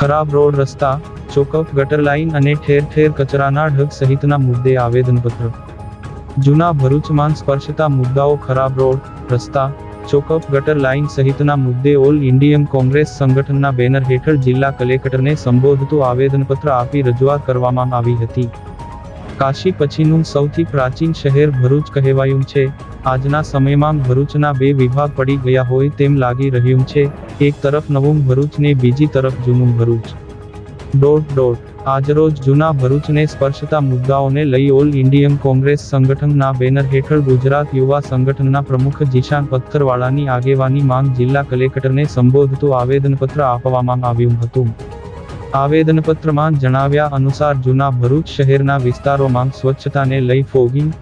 ખરાબ રોડ રસ્તા ચોકઅપ ગટર લાઇન અને ઠેર ઠેર કચરાના ઢગ સહિતના મુદ્દે આવેદનપત્ર. જૂના ભરૂચમાં સ્પર્શતા મુદ્દાઓ ખરાબ રોડ, રસ્તા ચોકઅપ ગટર લાઇન સહિતના મુદ્દે ઓલ ઇન્ડિયન કોંગ્રેસ સંગઠનના બેનર હેઠળ જિલ્લા કલેક્ટરને સંબોધતું આવેદનપત્ર આપી રજૂઆત કરવામાં આવી હતી. કાશી પછીનું સૌથી પ્રાચીન શહેર ભરૂચ કહેવાયું છે. આજના સમયમાં ભરૂચના બે વિભાગ પડી ગયા હોય તેમ લાગી રહ્યું છે. એક તરફ નવું ભરૂચ ને બીજી તરફ જૂનું ભરૂચ. Dot dot. આજરોજ જૂના ભરૂચને સ્પર્શતા મુદ્દાઓને લઈ ઓલ ઇન્ડિયન કોંગ્રેસ સંગઠનના બેનર હેઠળ ગુજરાત યુવા સંગઠનના પ્રમુખ જીશાન પથ્થરવાળાની આગેવાની માંગ જિલ્લા કલેક્ટરને સંબોધતું આવેદનપત્ર આપવામાં આવ્યું હતું. આવેદનપત્રમાં જણાવ્યા અનુસાર જૂના ભરૂચ શહેરના વિસ્તારોમાં સ્વચ્છતાને લઈ ફોગિંગ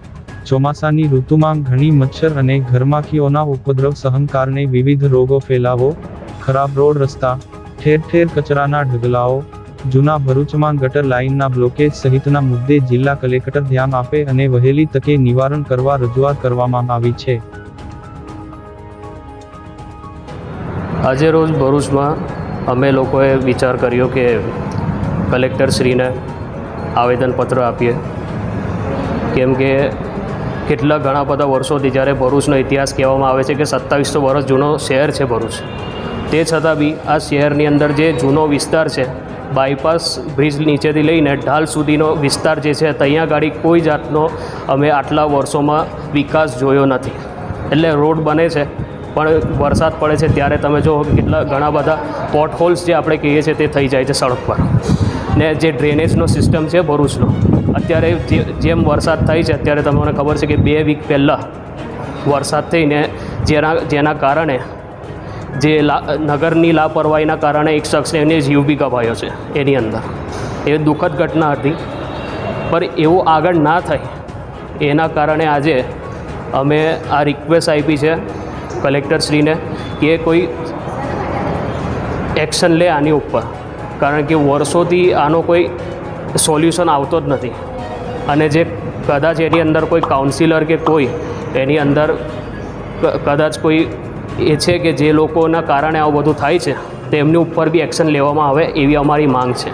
ચોમાસાની ઋતુમાં ઘણી મચ્છર અને ઘરમાખીઓના ઉપદ્રવ સહનકારને વિવિધ રોગો ફેલાવો, ખરાબ રોડ રસ્તા, ઠેર ઠેર કચરાના ઢગલાઓ, જૂના ભરૂચમાં ગટર લાઇનના બ્લોકેજ સહિતના મુદ્દે જિલ્લા કલેક્ટર ધ્યાન આપે અને વહેલી તકે નિવારણ કરવા રજૂઆત કરવામાં આવી છે. આજે રોજ ભરૂચમાં અમે લોકોએ વિચાર કર્યો કે કલેક્ટરશ્રીને આવેદનપત્ર આપીએ. કેમ કે કેટલા ઘણા બધા વર્ષોથી જ્યારે ભરૂચનો ઇતિહાસ કહેવામાં આવે છે કે સત્તાવીસો વર્ષ જૂનો શહેર છે ભરૂચ. તે છતાં બી આ શહેરની અંદર જે જૂનો વિસ્તાર છે, બાયપાસ બ્રિજ નીચેથી લઈને ઢાલ સુધીનો વિસ્તાર જે છે ત્યાં ગાડી કોઈ જાતનો અમે આટલા વર્ષોમાં વિકાસ જોયો નથી. એટલે રોડ બને છે, પણ વરસાદ પડે છે, ત્યારે તમે જુઓ કેટલા ઘણા બધા પોટહોલ્સ જે આપણે કહીએ છીએ તે થઈ જાય છે સડક પર. ને જે ડ્રેનેજનો સિસ્ટમ છે ભરૂચનો, અત્યારે જે, જેમ વરસાદ થાય છે, અત્યારે તમને ખબર છે કે બે વીક પહેલાં વરસાદ થઈને જેના જેના કારણે જે નગરની લાપરવાહીના કારણે એક શખ્સને એને જીવ બી ગવાયો છે, એની અંદર. એ દુઃખદ ઘટના હતી. પણ એવું આગળ ના થાય, એના કારણે આજે અમે આ રિક્વેસ્ટ આપી છે કલેક્ટરશ્રીને કે કોઈ એક્શન લે આની ઉપર. કારણ કે વર્ષોથી આનો કોઈ સોલ્યુશન આવતો જ નથી. અને જે કદાચ એની અંદર કોઈ કાઉન્સિલર કે કોઈ, એની અંદર કદાચ કોઈ એ છે કે જે લોકોના કારણે આવું બધું થાય છે તેમની ઉપર બી એક્શન લેવામાં આવે એવી અમારી માંગ છે.